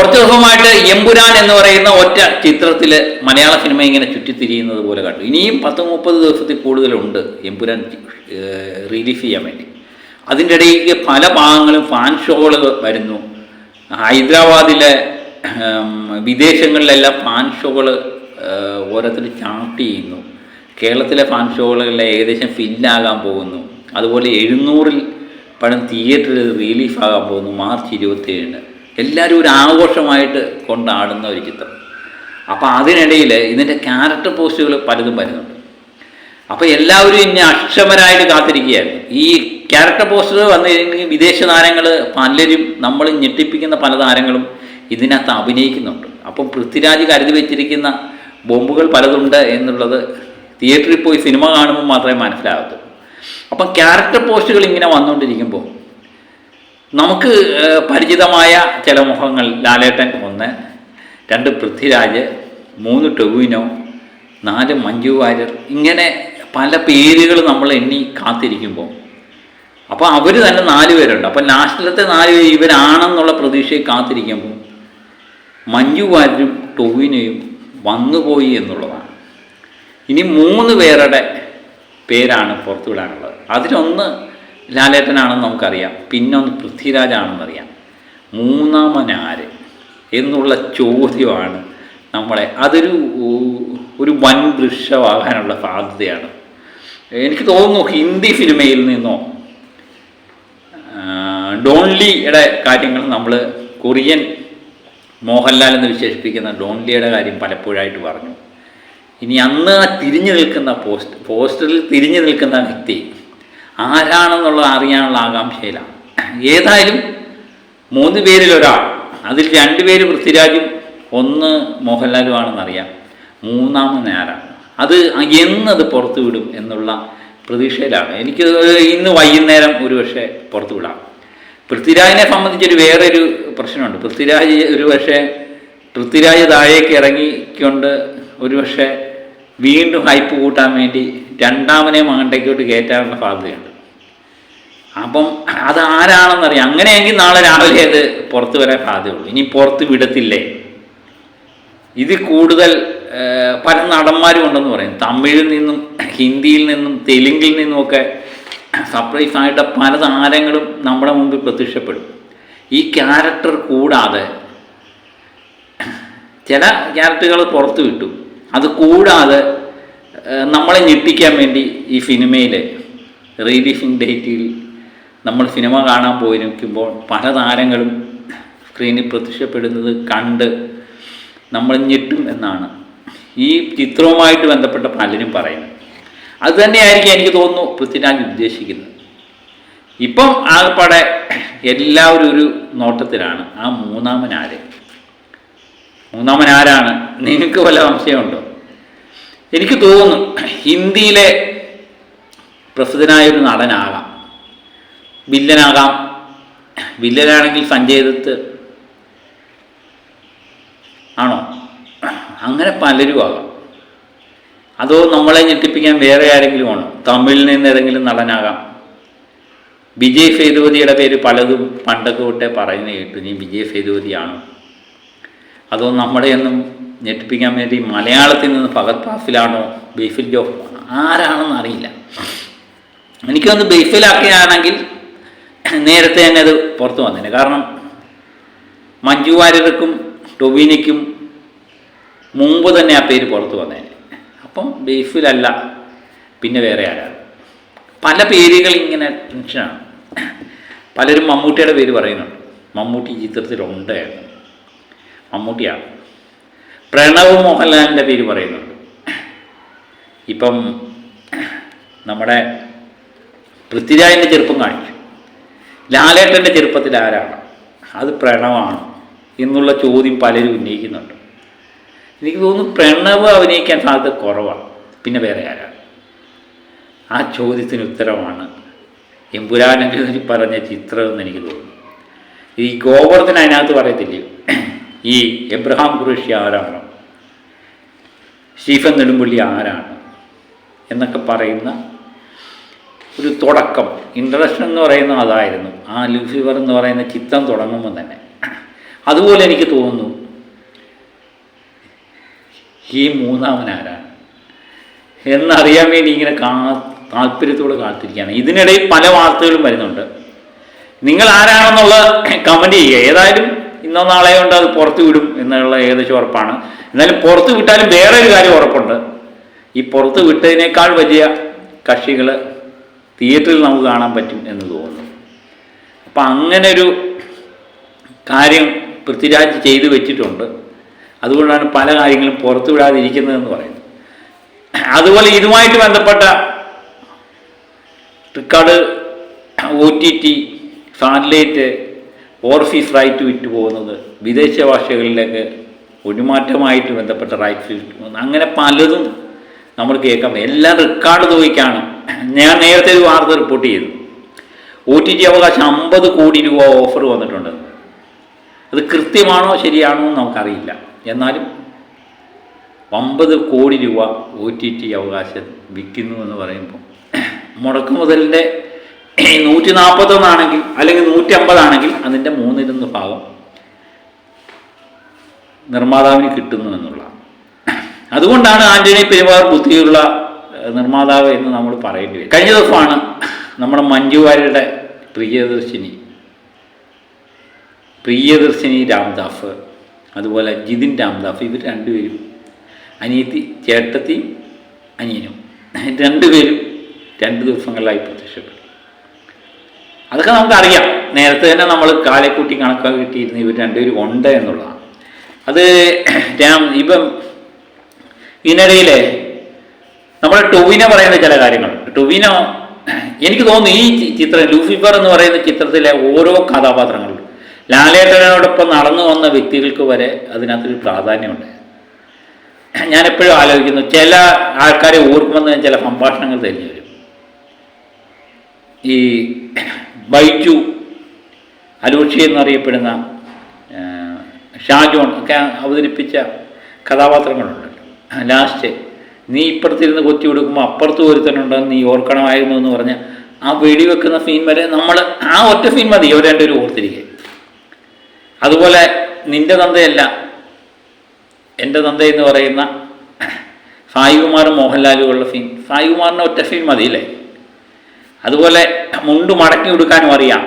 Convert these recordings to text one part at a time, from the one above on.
കുറച്ച് ദിവസമായിട്ട് എമ്പുരാൻ എന്ന് പറയുന്ന ഒറ്റ ചിത്രത്തിൽ മലയാള സിനിമ ഇങ്ങനെ ചുറ്റിത്തിരിയുന്നത് പോലെ കണ്ടു. ഇനിയും പത്ത് മുപ്പത് ദിവസത്തിൽ കൂടുതലുണ്ട് എമ്പുരാൻ റിലീഫ് ചെയ്യാൻ വേണ്ടി. അതിന്റെ ഇടയ്ക്ക് പല ഭാഗങ്ങളും ഫാൻ ഷോകൾ വരുന്നു. ഹൈദരാബാദിലെ വിദേശങ്ങളിലെല്ലാം ഫാൻ ഷോകൾ ഓരോരുത്തർ ചാർട്ട് ചെയ്യുന്നു. കേരളത്തിലെ ഫാൻ ഷോകളെല്ലാം ഏകദേശം ഫില്ലാകാൻ പോകുന്നു. അതുപോലെ എഴുന്നൂറിൽ പഴം തിയേറ്ററിൽ റിലീഫ് ആകാൻ പോകുന്നു മാർച്ച് ഇരുപത്തിയേഴിന്. എല്ലാവരും ഒരു ആഘോഷമായിട്ട് കൊണ്ടാടുന്ന ഒരു ചിത്രം. അപ്പോൾ അതിനിടയിൽ ഇതിന്റെ ക്യാരക്ടർ പോസ്റ്റുകൾ പലതും വരുന്നുണ്ട്. അപ്പോൾ എല്ലാവരും ഇനി അക്ഷമരായിട്ട് കാത്തിരിക്കുകയാണ്. ഈ ക്യാരക്ടർ പോസ്റ്റർ വന്നു കഴിഞ്ഞെങ്കിൽ വിദേശ താരങ്ങൾ പലരും നമ്മൾ ഞെട്ടിപ്പിക്കുന്ന പല താരങ്ങളും ഇതിനകത്ത് അഭിനയിക്കുന്നുണ്ട്. അപ്പം പൃഥ്വിരാജ് കരുതി വെച്ചിരിക്കുന്ന ബോംബുകൾ പലതുണ്ട് എന്നുള്ളത് തിയേറ്ററിൽ പോയി സിനിമ കാണുമ്പോൾ മാത്രമേ മനസ്സിലാകത്തുള്ളൂ. അപ്പം ക്യാരക്ടർ പോസ്റ്റുകൾ ഇങ്ങനെ വന്നുകൊണ്ടിരിക്കുമ്പോൾ നമുക്ക് പരിചിതമായ ചില മുഖങ്ങൾ ലാലേട്ടൻ ഒന്ന് രണ്ട് പൃഥ്വിരാജ് മൂന്ന് ടൊവിനോ നാല് മഞ്ജു വാര്യർ ഇങ്ങനെ പല പേരുകൾ നമ്മൾ എണ്ണി കാത്തിരിക്കുമ്പോൾ. അപ്പോൾ അവർ തന്നെ നാല് പേരുണ്ട്. അപ്പോൾ ലാസ്റ്റിലത്തെ നാല് പേര് ഇവരാണെന്നുള്ള പ്രതീക്ഷയെ കാത്തിരിക്കുമ്പോൾ മഞ്ജു വാര്യരും ടൊവിനോയും വന്നുപോയി എന്നുള്ളതാണ്. ഇനി മൂന്ന് പേരുടെ പേരാണ് പുറത്തുവിടാനുള്ളത്. അതിലൊന്ന് ലാലേട്ടനാണെന്ന് നമുക്കറിയാം. പിന്നൊന്ന് പൃഥ്വിരാജാണെന്നറിയാം മൂന്നാമനാര് എന്നുള്ള ചോദ്യമാണ് നമ്മളെ അതൊരു ഒരു വൻ വൃക്ഷമാകാനുള്ള സാധ്യതയാണ്. എനിക്ക് തോന്നുന്നു ഹിന്ദി സിനിമയിൽ നിന്നോ ഡോൺലിയുടെ കാര്യങ്ങൾ നമ്മൾ കൊറിയൻ മോഹൻലാൽ എന്ന് വിശേഷിപ്പിക്കുന്ന ഡോൺലിയുടെ കാര്യം പലപ്പോഴായിട്ട് പറഞ്ഞു. ഇനി അന്ന് തിരിഞ്ഞു നിൽക്കുന്ന പോസ്റ്റ് പോസ്റ്ററിൽ തിരിഞ്ഞു നിൽക്കുന്ന വ്യക്തി ആരാണെന്നുള്ളത് അറിയാനുള്ള ആകാംക്ഷയിലാണ്. ഏതായാലും മൂന്ന് പേരിൽ ഒരാൾ അതിൽ രണ്ട് പേര് പൃഥ്വിരാജും ഒന്ന് മോഹൻലാലുമാണെന്നറിയാം മൂന്നാമൻ ആരാണ്? അത് എന്നത് പുറത്തു വിടും എന്നുള്ള പ്രതീക്ഷയിലാണ്. എനിക്ക് ഇന്ന് വൈകുന്നേരം ഒരു പക്ഷേ പുറത്തു വിടാം. പൃഥ്വിരാജിനെ സംബന്ധിച്ചൊരു വേറൊരു പ്രശ്നമുണ്ട്. പൃഥ്വിരാജ് ഒരു പക്ഷേ പൃഥ്വിരാജ് താഴേക്ക് ഇറങ്ങിക്കൊണ്ട് ഒരു പക്ഷേ വീണ്ടും ഹൈപ്പ് കൂട്ടാൻ വേണ്ടി രണ്ടാമനെ മകണ്ടേക്കോട്ട് കയറ്റാനുള്ള സാധ്യതയുണ്ട്. അപ്പം അത് ആരാണെന്നറിയാം. അങ്ങനെയെങ്കിൽ നാളെ രാവിലെ അത് പുറത്ത് വരാൻ സാധ്യതയുള്ളൂ. ഇനി പുറത്ത് വിടത്തില്ലേ? ഇത് കൂടുതൽ പല നടന്മാരും ഉണ്ടെന്ന് പറയും. തമിഴിൽ നിന്നും ഹിന്ദിയിൽ നിന്നും തെലുങ്കിൽ നിന്നുമൊക്കെ സർപ്രൈസ് ആയിട്ട് പല താരങ്ങളും നമ്മുടെ മുമ്പിൽ പ്രത്യക്ഷപ്പെടും. ഈ ക്യാരക്ടർ കൂടാതെ ചില ക്യാരക്ടറുകൾ പുറത്തു വിട്ടു. അത് കൂടാതെ നമ്മളെ ഞെട്ടിക്കാൻ വേണ്ടി ഈ സിനിമയിലെ റീലീഫിംഗ് ഡേറ്റിൽ നമ്മൾ സിനിമ കാണാൻ പോയിരിക്കുമ്പോൾ പല താരങ്ങളും സ്ക്രീനിൽ പ്രത്യക്ഷപ്പെടുന്നത് കണ്ട് നമ്മൾ ഞെട്ടും എന്നാണ്. ഈ ചിത്രവുമായിട്ട് ബന്ധപ്പെട്ട പലരും പറയുന്നത് അത് തന്നെയായിരിക്കും എനിക്ക് തോന്നുന്നു പൃഥ്വിരാജ് ഉദ്ദേശിക്കുന്നത്. ഇപ്പം ആകപ്പാടെ എല്ലാവരും ഒരു നോട്ടത്തിലാണ്. ആ മൂന്നാമൻ ആര് മൂന്നാമൻ ആരാണ് നിങ്ങൾക്ക് വല്ല സംശയമുണ്ടോ? എനിക്ക് തോന്നുന്നു ഹിന്ദിയിലെ പ്രസിദ്ധനായ ഒരു നടനാകാം. വില്ലനാകാം. വില്ലനാണെങ്കിൽ സഞ്ജയ് ആണോ? അങ്ങനെ പലരും ആകാം. അതോ നമ്മളെ ഞെട്ടിപ്പിക്കാൻ വേറെ ആരെങ്കിലും ആണോ? തമിഴിൽ നിന്ന് ഏതെങ്കിലും നടനാകാം. വിജയ് സേതുപതിയുടെ പേര് പലതും പണ്ടൊക്കെ തൊട്ടേ പറയുന്നത് കേട്ടു. നീ വിജയ് സേതുപതിയാണോ. അതോ നമ്മളെയൊന്നും ഞെട്ടിപ്പിക്കാൻ വേണ്ടി മലയാളത്തിൽ നിന്ന് ഫഹദ് ഫാസിലാണോ ബെയ്ഫിൽ ജോഫ് ആരാണെന്ന് അറിയില്ല. എനിക്കൊന്ന് ബെയ്ഫിലാക്കിയാണെങ്കിൽ നേരത്തെ തന്നെ അത് പുറത്തു വന്നേനെ. കാരണം മഞ്ജു വാര്യർക്കും ടൊബീനയ്ക്കും മുമ്പ് തന്നെ ആ പേര് പുറത്തു വന്നേനെ. അപ്പം ബീഫിലല്ല പിന്നെ വേറെ ആരാണ് പല പേരുകൾ ഇങ്ങനെ ടെൻഷനാണ് പലരും മമ്മൂട്ടിയുടെ പേര് പറയുന്നുണ്ട്. മമ്മൂട്ടി ചിത്രത്തിലുണ്ട് മമ്മൂട്ടിയാണ്. പ്രണവ് മോഹൻലാലിന്റെ പേര് പറയുന്നുണ്ട്. ഇപ്പം നമ്മുടെ പൃഥ്വിരാജിന്റെ ചെറുപ്പം കാണിച്ചു. ലാലേട്ടന്റെ ചെറുപ്പത്തിൽ ആരാണ്? അത് പ്രണവാണ് എന്നുള്ള ചോദ്യം പലരും ഉന്നയിക്കുന്നുണ്ട്. എനിക്ക് തോന്നുന്നു പ്രണവ് അഭിനയിക്കാൻ സാധ്യത കുറവാണ്. പിന്നെ വേറെ ആരാണ്? ആ ചോദ്യത്തിന് ഉത്തരമാണ് എമ്പുരാനെങ്കിൽ പറഞ്ഞ ചിത്രം എന്ന് എനിക്ക് തോന്നുന്നു. ഈ ഗോവർദ്ധന അതിനകത്ത് പറയത്തില്ലേ? ഈ എബ്രഹാം കുറേഷി ആരാണ്? സ്റ്റീഫൻ നെടുമ്പള്ളി ആരാണ്? എന്നൊക്കെ പറയുന്ന ഒരു തുടക്കം. ഇൻട്രഡക്ഷൻ എന്ന് പറയുന്ന അതായിരുന്നു. ആ ലൂസിഫർ എന്ന് പറയുന്ന ചിത്രം തുടങ്ങുമ്പോൾ തന്നെ. അതുപോലെ എനിക്ക് തോന്നുന്നു ഈ മൂന്നാമനാരാണ്. എന്നറിയാൻ വേണ്ടി ഇങ്ങനെ കാ താല്പര്യത്തോട് കാത്തിരിക്കുകയാണ്. ഇതിനിടയിൽ പല വാർത്തകളും വരുന്നുണ്ട്. നിങ്ങൾ ആരാണെന്നുള്ള കമന്റ് ചെയ്യുക. ഏതായാലും ഇന്നോ നാളെ കൊണ്ട് അത് പുറത്ത് വിടും എന്നുള്ള ഏകദേശം ഉറപ്പാണ്. എന്നാലും പുറത്ത് വിട്ടാലും വേറെ ഒരു കാര്യം ഉറപ്പുണ്ട്. ഈ പുറത്ത് വിട്ടതിനേക്കാൾ വലിയ കക്ഷികൾ തിയേറ്ററിൽ നമുക്ക് കാണാൻ പറ്റും എന്ന് തോന്നുന്നു. അപ്പം അങ്ങനെ ഒരു കാര്യം പൃഥ്വിരാജ് ചെയ്തു വെച്ചിട്ടുണ്ട്. അതുകൊണ്ടാണ് പല കാര്യങ്ങളും പുറത്തു വിടാതിരിക്കുന്നതെന്ന് പറയുന്നത്. അതുപോലെ ഇതുമായിട്ട് ബന്ധപ്പെട്ട record O T T satellite overseas right വിറ്റ് പോകുന്നത് വിദേശ ഭാഷകളിലേക്ക് ഒഴിമാറ്റമായിട്ട് ബന്ധപ്പെട്ട റൈറ്റ്സ് വിറ്റ് പോകുന്നത് അങ്ങനെ പലതും നമ്മൾ കേൾക്കാം. എല്ലാം റെക്കോർഡ് തുകയ്ക്കാണ് ഞാൻ നേരത്തെ ഒരു വാർത്ത റിപ്പോർട്ട് ചെയ്തു. ഒ ടി ടി അവകാശം അമ്പത് കോടി രൂപ ഓഫർ വന്നിട്ടുണ്ട്. അത് കൃത്യമാണോ ശരിയാണോ എന്ന് നമുക്കറിയില്ല. എന്നാലും അമ്പത് കോടി രൂപ ഒ ടി ടി അവകാശം വിൽക്കുന്നു എന്ന് പറയുമ്പോൾ മുടക്കു മുതലിന്റെ നൂറ്റി നാൽപ്പത്തൊന്നാണെങ്കിൽ അല്ലെങ്കിൽ നൂറ്റി അമ്പതാണെങ്കിൽ അതിന്റെ മൂന്നിലൊന്ന് ഭാഗം നിർമ്മാതാവിന് കിട്ടുന്നു എന്നുള്ളതാണ്. അതുകൊണ്ടാണ് ആന്റണി പെരുമാർ ബുദ്ധിയുള്ള നിർമ്മാതാവ് എന്ന് നമ്മൾ പറയേണ്ടി വരും. കഴിഞ്ഞ ദിവസമാണ് നമ്മുടെ മഞ്ജു വാര്യരുടെ പ്രിയദർശിനി. പ്രിയദർശിനി രാംദാസ് അതുപോലെ ജിതിൻ രാംദാസ് ഇവർ രണ്ടുപേരും അനിയത്തി ചേട്ടത്തിയും അനിയനും. രണ്ടുപേരും രണ്ട് ദിവസങ്ങളിലായി പ്രത്യക്ഷപ്പെട്ടു. അതൊക്കെ നമുക്കറിയാം. നേരത്തെ തന്നെ നമ്മൾ കാലെക്കൂട്ടി കണക്കാക്കി കിട്ടിയിരുന്ന ഇവർ രണ്ടുപേരും ഉണ്ട് എന്നുള്ളതാണ്. അത് രാം ഇപ്പം ഇതിനിടയിൽ നമ്മുടെ ടൊവിന പറയുന്ന ചില കാര്യങ്ങൾ. ടൊവിനോ എനിക്ക് തോന്നുന്നു ഈ ചിത്രം ലൂസിഫർ എന്ന് പറയുന്ന ചിത്രത്തിലെ ഓരോ കഥാപാത്രങ്ങളും ലാലേട്ടനോടൊപ്പം നടന്നു വന്ന വ്യക്തികൾക്ക് വരെ അതിനകത്തൊരു പ്രാധാന്യമുണ്ട്. ഞാൻ എപ്പോഴും ആലോചിക്കുന്നു ചില ആൾക്കാരെ ഓർക്കുമെന്ന് ചില സംഭാഷണങ്ങൾ തെളിഞ്ഞു വരും. ഈ ബൈജു അലൂഷി എന്നറിയപ്പെടുന്ന ഷാജോൺ ഒക്കെ അവതരിപ്പിച്ച കഥാപാത്രങ്ങളുണ്ട് ലാസ്റ്റ് നീ ഇപ്പുറത്തിരുന്ന് കൊത്തി കൊടുക്കുമ്പോൾ അപ്പുറത്ത് ഒരുത്തനുണ്ടെന്ന് നീ ഓർക്കണമായിരുന്നു എന്ന് പറഞ്ഞ് ആ വെടിവെക്കുന്ന സീൻ വരെ നമ്മൾ ആ ഒറ്റ സീൻ മതി ഇവർ രണ്ടുപേരും ഓർത്തിരിക്കുക അതുപോലെ നിന്റെ തന്തയല്ല എന്റെ തന്ത എന്ന് പറയുന്ന സായികുമാറും മോഹൻലാലുമുള്ള സീൻ സായികുമാറിന്റെ ഒറ്റ സീൻ മതി അല്ലേ? അതുപോലെ മുണ്ട് മടക്കി കൊടുക്കാനും അറിയാം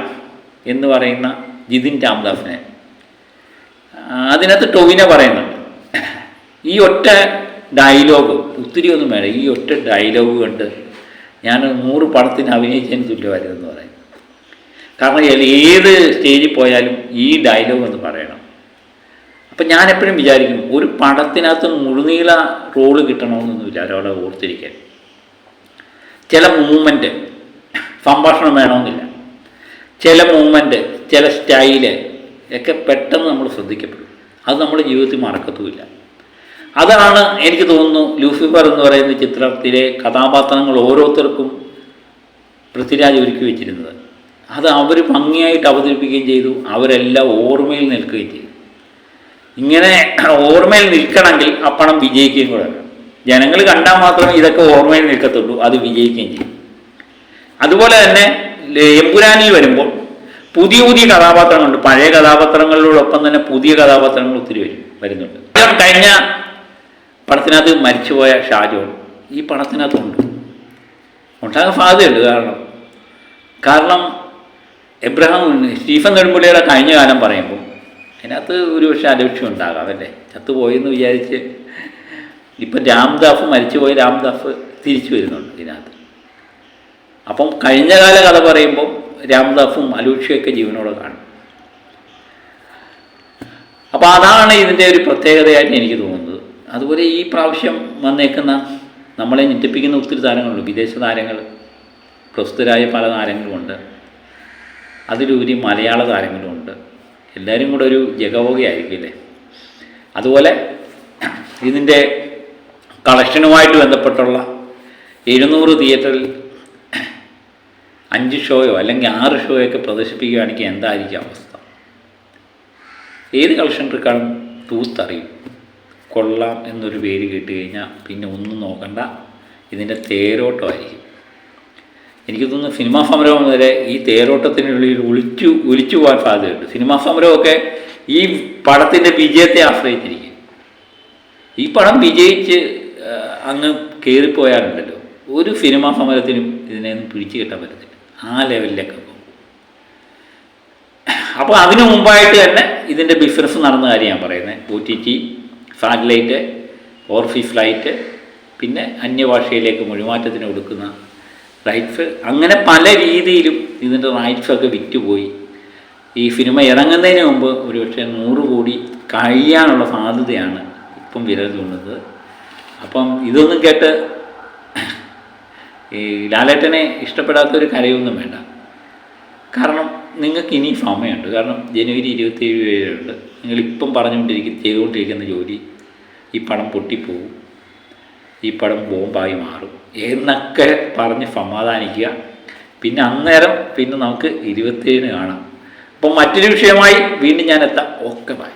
എന്ന് പറയുന്ന ജിതിൻ രാംദാസിനെ. അതിനകത്ത് ടൊവിനെ പറയുന്നുണ്ട്. ഈ ഒറ്റ ഡയലോഗ്. ഒത്തിരി ഒന്നും വേണം ഈ ഒറ്റ ഡയലോഗ് കണ്ട് ഞാൻ നൂറ് പടത്തിന് അഭിനയിച്ചതിന് തുല്യമായിരുന്നു പറയും. കാരണം ഏത് സ്റ്റേജിൽ പോയാലും ഈ ഡയലോഗ് ഒന്ന് പറയണം. അപ്പം ഞാൻ എപ്പോഴും വിചാരിക്കും ഒരു പടത്തിനകത്ത് മുഴുനീള റോൾ കിട്ടണമെന്നൊന്നുമില്ല ഒരാളെ ഓർത്തിരിക്കാൻ. ചില മൂമെന്റ് സംഭാഷണം വേണമെന്നില്ല. ചില മൂമെന്റ് ചില സ്റ്റൈൽ ഒക്കെ പെട്ടെന്ന് നമ്മൾ ശ്രദ്ധിക്കപ്പെടും. അത് നമ്മുടെ ജീവിതത്തിൽ മറക്കത്തുമില്ല. അതാണ് എനിക്ക് തോന്നുന്നു ലൂസിഫർ എന്ന് പറയുന്ന ചിത്രത്തിലെ കഥാപാത്രങ്ങൾ ഓരോരുത്തർക്കും പൃഥ്വിരാജ് ഒരുക്കി വെച്ചിരുന്നത്. അത് അവർ ഭംഗിയായിട്ട് അവതരിപ്പിക്കുകയും ചെയ്തു. അവരെല്ലാം ഓർമ്മയിൽ നിൽക്കുകയും ചെയ്തു. ഇങ്ങനെ ഓർമ്മയിൽ നിൽക്കണമെങ്കിൽ ആ പണം വിജയിക്കുകയും കൂടെ ജനങ്ങൾ കണ്ടാൽ മാത്രമേ ഇതൊക്കെ ഓർമ്മയിൽ നിൽക്കത്തുള്ളൂ അത് വിജയിക്കുകയും ചെയ്യും. അതുപോലെ തന്നെ എമ്പുരാനിൽ വരുമ്പോൾ പുതിയ പുതിയ കഥാപാത്രങ്ങളുണ്ട്. പഴയ കഥാപാത്രങ്ങളോടൊപ്പം തന്നെ പുതിയ കഥാപാത്രങ്ങൾ ഒത്തിരി വരും വരുന്നുണ്ട്. കഴിഞ്ഞ പടത്തിനകത്ത് മരിച്ചുപോയ ഷാജോൺ ഈ പണത്തിനകത്തുണ്ട്. ഉണ്ടാകാൻ സാധ്യതയുണ്ട് കാരണം. കാരണം എബ്രഹാം സ്റ്റീഫൻ നെടുമ്പുള്ളിയുടെ കഴിഞ്ഞ കാലം പറയുമ്പോൾ അതിനകത്ത് ഒരു പക്ഷേ അലക്ഷ്യം ഉണ്ടാകാം അല്ലേ? ചത്തുപോയെന്ന് വിചാരിച്ച് ഇപ്പം രാംദാസ് മരിച്ചുപോയി രാംദാസ് തിരിച്ചു വരുന്നുണ്ട് ഇതിനകത്ത്. അപ്പം കഴിഞ്ഞ കാല കഥ പറയുമ്പോൾ രാംദാസും അലൂക്ഷയൊക്കെ ജീവനോടെ കാണും. അപ്പോൾ അതാണ് ഇതിന്റെ ഒരു പ്രത്യേകതയായിട്ട് എനിക്ക് തോന്നുന്നത്. അതുപോലെ ഈ പ്രാവശ്യം വന്നേക്കുന്ന നമ്മളെ ഞെട്ടിപ്പിക്കുന്ന ഒത്തിരി താരങ്ങളുണ്ട്. വിദേശ താരങ്ങൾ പ്രസ്തുതരായ പല താരങ്ങളുമുണ്ട്. അതിലുപരി മലയാള താരങ്ങളുമുണ്ട്. എല്ലാവരും കൂടെ ഒരു ജഗവോഗയായിരിക്കും അല്ലേ? അതുപോലെ ഇതിന്റെ കളക്ഷനുമായിട്ട് ബന്ധപ്പെട്ടുള്ള എഴുന്നൂറ് തിയേറ്ററിൽ അഞ്ച് ഷോയോ അല്ലെങ്കിൽ ആറ് ഷോയോ ഒക്കെ പ്രദർശിപ്പിക്കുകയാണെങ്കിൽ എന്തായിരിക്കും അവസ്ഥ? ഏത് കളക്ഷൻ റിക്കാർഡും തൂത്തറിയും കൊള്ളാം എന്നൊരു പേര് കേട്ട് കഴിഞ്ഞാൽ പിന്നെ ഒന്നും നോക്കണ്ട. ഇതിന്റെ തേരോട്ടമായിരിക്കും. എനിക്ക് തോന്നുന്നു സിനിമാ സമരം വരെ ഈ തേരോട്ടത്തിനുള്ളിൽ ഒളിച്ചു ഒലിച്ചു പോകാൻ സാധ്യതയുണ്ട്. സിനിമാ സമരമൊക്കെ ഈ പടത്തിന്റെ വിജയത്തെ ആശ്രയിച്ചിരിക്കും. ഈ പടം വിജയിച്ച് അങ്ങ് കയറിപ്പോയാലുണ്ടല്ലോ ഒരു സിനിമാ സമരത്തിനും ഇതിനെയൊന്നും പിടിച്ചു കിട്ടാൻ പറ്റത്തില്ല. ആ ലെവലിലൊക്കെ പോകും. അപ്പോൾ അതിനു മുമ്പായിട്ട് തന്നെ ഇതിന്റെ ബിസിനസ് നടന്ന കാര്യം ഞാൻ പറയുന്നത് O T T satellite overseas right പിന്നെ അന്യഭാഷയിലേക്ക് മൊഴിമാറ്റത്തിന് കൊടുക്കുന്ന റൈറ്റ്സ്. അങ്ങനെ പല രീതിയിലും ഇതിന്റെ റൈറ്റ്സൊക്കെ വിറ്റുപോയി. ഈ സിനിമ ഇറങ്ങുന്നതിന് മുമ്പ് ഒരുപക്ഷെ നൂറ് കോടി കഴിയാനുള്ള സാധ്യതയാണ് ഇപ്പം വിരൽ തോന്നുന്നത് അപ്പം ഇതൊന്നും കേട്ട് ഈ ലാലേട്ടനെ ഇഷ്ടപ്പെടാത്തൊരു കരയൊന്നും വേണ്ട. കാരണം നിങ്ങൾക്ക് ഇനി സമയമുണ്ട്. കാരണം ജനുവരി ഇരുപത്തേഴ് വരെയുണ്ട്. നിങ്ങളിപ്പം പറഞ്ഞുകൊണ്ടിരിക്കും ചെയ്തുകൊണ്ടിരിക്കുന്ന ജോലി. ഈ പടം പൊട്ടിപ്പോവും. ഈ പടം ബോംബായി മാറും എന്നൊക്കെ പറഞ്ഞ് സമാധാനിക്കുക. പിന്നെ അന്നേരം പിന്നെ നമുക്ക് ഇരുപത്തേഴിന് കാണാം. അപ്പം മറ്റൊരു വിഷയമായി വീണ്ടും ഞാൻ എത്താം. Okay bye.